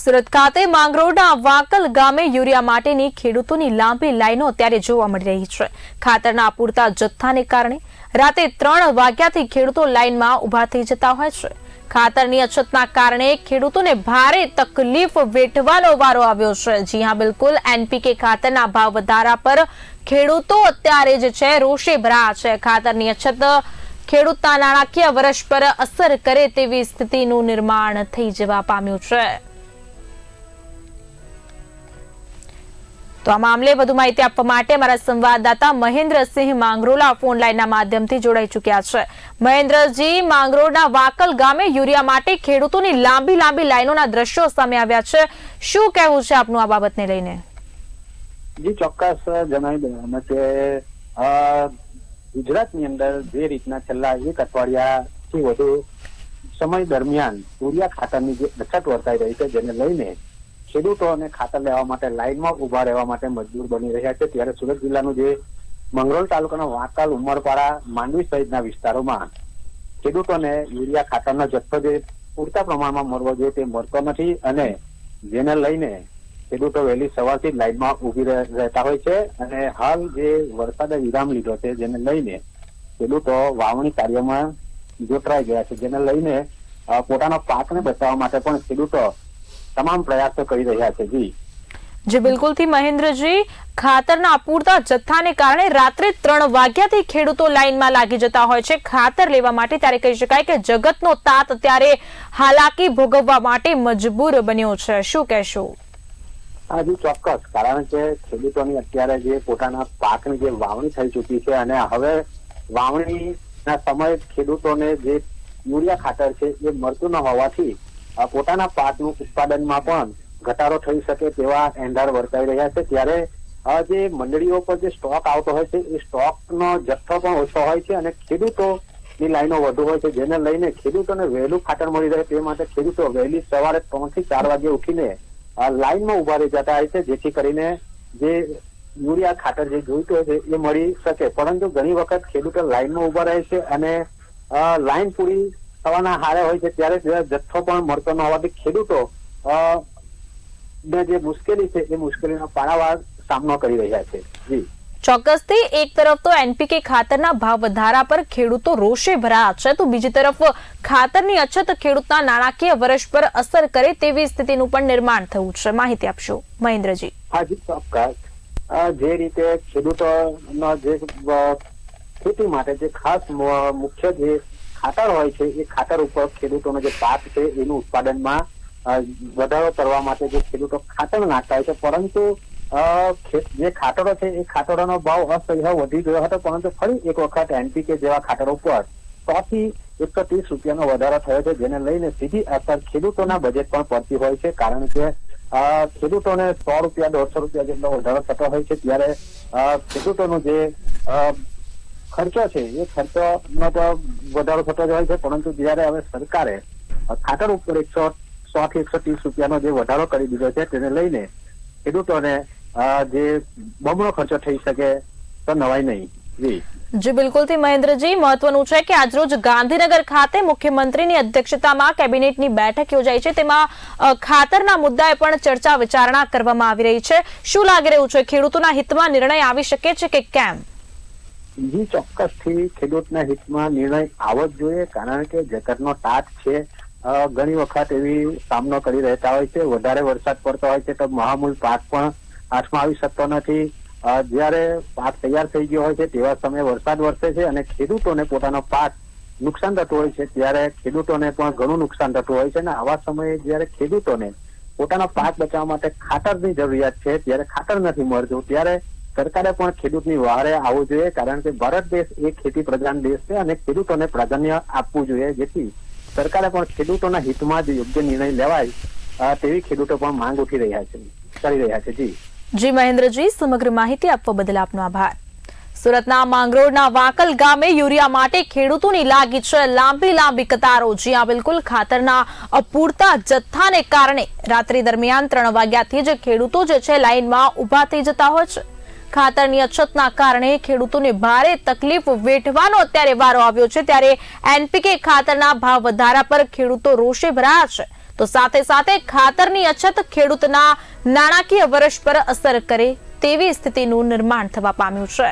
સુરત ખાતે માંગરોળના વાકલ ગામે યુરિયા માટેની ખેડૂતોની લાંબી લાઈનો અત્યારે જોવા મળી રહી છે. ખાતરના પૂરતા જથ્થાને કારણે રાતે ત્રણ વાગ્યાથી ખેડૂતો લાઈનમાં ઊભા થઈ જતા હોય છે. ખાતરની અછતના કારણે ખેડૂતોને ભારે તકલીફ વેઠવાનો વારો આવ્યો છે. જી હા, બિલકુલ. એનપીકે ખાતરના ભાવ વધારા પર ખેડૂતો અત્યારે જે છે રોષે ભરા છે. ખાતરની અછત ખેડૂતના નાણાકીય વર્ષ પર અસર કરે તેવી સ્થિતિનું નિર્માણ થઈ જવા પામ્યું છે. તો આ મામલે વધુ માહિતી આપવા માટે અમારા સંવાદદાતા મહેન્દ્રસિંહ માંગરોલા ફોન લાઈનના માધ્યમથી જોડાઈ ચૂક્યા છે. મહેન્દ્રજી, માંગરોળના વાકલ ગામે યુરિયા માટે ખેડૂતોની લાંબી લાંબી લાઈનોના દ્રશ્યો સામે આવ્યા છે. શું કહેવું છે આપનું આ બાબતને લઈને? જી, ચોક્કસ જણાવી દઉં કે ગુજરાતની અંદર જે રીતના છેલ્લા એક અઠવાડિયાથી વધુ સમય દરમિયાન યુરિયા ખાતરની જે અછત વર્તાઈ રહી છે, જેને લઈને ખેડૂતોને ખાતર લેવા માટે લાઇનમાં ઊભા રહેવા માટે મજબૂર બની રહ્યા છે. ત્યારે સુરત જિલ્લાનું જે મંગરોળ તાલુકાના વાંકાલ, ઉમરપાડા, માંડવી સહિતના વિસ્તારોમાં ખેડૂતોને યુરિયા ખાતરનો જથ્થો જે પૂરતા પ્રમાણમાં મળવો જોઈએ તે મળતો નથી અને જેને લઈને ખેડૂતો વહેલી સવારથી જ લાઈનમાં ઊભી રહે- રહેતા હોય છે અને હાલ જે વરસાદે વિરામ લીધો છે જેને લઈને ખેડૂતો વાવણી કાર્યમાં જોતરાઈ ગયા છે. જેને લઈને પોતાના પાકને બચાવવા માટે પણ ખેડૂતો તમામ પ્રયાસો કરી રહ્યા છે જી. જે બિલકુલથી મહેન્દ્રજી ખાતરના અપૂરતા જથ્થાને કારણે રાત્રે ત્રણ વાગ્યાથી ખેડૂતો લાઇનમાં લાગી જતા હોય છે. ખાતર લેવા માટે ત્યારે કહી શકાય કે જગતનો તાત અત્યારે હાલાકી ભોગવવા માટે મજબૂર બન્યો છે. શું કહેશો? હા જી ચોક્કસ કારણ કે ખેડૂતોની અત્યારે જે પોતાના પાકની જે વાવણી થઈ ચૂકી છે અને હવે વાવણીના સમયે ખેડૂતોને જે યુરિયા ખાતર છે એ મળતું ન હોવાથી પોતાના પાકનું ઉત્પાદનમાં પણ ઘટાડો થઈ શકે તેવા એંધાર વર્તાઈ રહ્યા છે. ત્યારે જે મંડળીઓ પર જે સ્ટોક આવતો હોય છે, એ સ્ટોકનો જથ્થો પણ ઓછો હોય છે અને ખેડૂતો ની લાઈનો વધુ હોય છે, જેને લઈને ખેડૂતોને વહેલું ખાતર મળી રહે તે માટે ખેડૂતો વહેલી સવારે ત્રણથી ચાર વાગે ઉઠીને લાઈનમાં ઊભા રહી જતા હોય છે, જેથી કરીને જે યુરિયા ખાતર જે જોઈતું હોય છે, એ મળી શકે. પરંતુ ઘણી વખત ખેડૂતો લાઈનમાં ઊભા રહે છે અને લાઈન પૂરી થવાના હારે હોય છે ત્યારે જથ્થો પણ મળતો ન હોવાથી ખેડૂતો ને જે મુશ્કેલી છે એ મુશ્કેલીનો પારાવાર સામનો કરી રહ્યા છે. જી. ચોક્કસથી એક તરફ તો એનપીકે ખાતરના ભાવ વધારા પર ખેડૂતો રોષે ભરાયા છે તો બીજી તરફ ખાતરની અછત ખેડૂતના નાણાકીય વર્ષ પર અસર કરે તેવી સ્થિતિનું પણ નિર્માણ થયું છે. માહિતી આપશો મહેન્દ્રજી. હાજી ચોક્કસ. જે રીતે ખેડૂતોનો જે ખેતી માટે જે ખાસ મુખ્ય જે ખાતર હોય છે, એ ખાતર ઉપર ખેડૂતોનો જે પાક છે, એનું ઉત્પાદનમાં વધારો કરવા માટે જે ખેડૂતો ખાતર નાખતા હોય છે, પરંતુ જે ખાતરો છે, એ ખાતરોનો ભાવ અસહ્ય વધી ગયો હતો, પરંતુ ફરી એક વખત એનપીકે જેવા ખાતરો પર સો થી એકસો ત્રીસ રૂપિયાનો વધારો થયો છે, જેને લઈને સીધી અસર ખેડૂતોના બજેટ પણ પડતી હોય છે, કારણ કે ખેડૂતોને સો રૂપિયા, દોઢસો રૂપિયા જેટલો વધારો થતો હોય છે, ત્યારે ખેડૂતોનું જે ખર્ચો છે. એ ખર્ચોનો તો વધારો થતો જ હોય છે, પરંતુ જ્યારે હવે સરકારે ખાતર ઉપર એકસો સો થી એકસો ત્રીસ રૂપિયાનો જે વધારો કરી દીધો છે, તેને લઈને ખેડૂતોને જે બમણો ખર્ચો થઈ શકે, તો નવાય નહીં. જી. જી બિલકુલથી મહેન્દ્રજી, મહત્વનું છે કે આજરોજ ગાંધીનગર ખાતે મુખ્યમંત્રીની અધ્યક્ષતામાં કેબિનેટની બેઠક યોજાઈ છે. તેમાં ખાતરના મુદ્દાએ પણ ચર્ચા વિચારણા કરવામાં આવી રહી છે. શું લાગી રહ્યું છે? ખેડૂતોના હિતમાં નિર્ણય આવી શકે છે કે કેમ? જી ચોક્કસથી ખેડૂતના હિતમાં નિર્ણય આવો જ જોઈએ, કારણ કે જગતનો તાત છે ઘણી વખત એવી સામનો કરી રહેતા હોય છે. વધારે વરસાદ પડતો હોય છે તો મહામૂલ પાક પણ હાથમાં આવી શકતો નથી. જ્યારે પાક તૈયાર થઈ ગયો હોય છે તેવા સમયે વરસાદ વરસે છે અને ખેડૂતોને પોતાનો પાક નુકસાન થતું હોય છે, ત્યારે ખેડૂતોને પણ ઘણું નુકસાન થતું હોય છે. અને આવા સમયે જ્યારે ખેડૂતોને પોતાનો પાક બચાવવા માટે ખાતરની જરૂરિયાત છે, ત્યારે ખાતર નથી મળતું, ત્યારે સરકારે પણ ખેડૂતની વહારે આવવું જોઈએ, કારણ કે ભારત દેશ એ ખેતી પ્રધાન દેશ છે અને ખેડૂતોને પ્રાધાન્ય આપવું જોઈએ. જેથી સરકારે પણ ખેડૂતોના હિતમાં જ યોગ્ય નિર્ણય લેવાય તેવી ખેડૂતો પણ માંગ ઉઠી રહ્યા છે કરી રહ્યા છે. જી. જી મહેન્દ્રજી, સમગ્ર માહિતી આપવા બદલ આપનો આભાર. સુરતના માંગરોળના વાકલ ગામે યુરિયા માટે ખેડૂતોની લાગી છે લાંબી લાંબી કતારો. જ્યાં બિલકુલ ખાતરના અપૂરતા જથ્થાને કારણે રાત્રિ દરમિયાન ત્રણ વાગ્યાથી જ ખેડૂતો જે છે લાઇનમાં ઊભા થઈ જતા હોય છે. ખાતરની અછતના કારણે ખેડૂતોને ભારે તકલીફ વેઠવાનો અત્યારે વારો આવ્યો છે. ત્યારે એનપીકે ખાતરના ભાવ વધારા પર ખેડૂતો રોષે ભરાયા છે. તો સાથે સાથે ખાતરની અછત ખેડૂતના નાણાકીય વર્ષ પર અસર કરે તેવી સ્થિતિનું નિર્માણ થવા પામ્યું છે.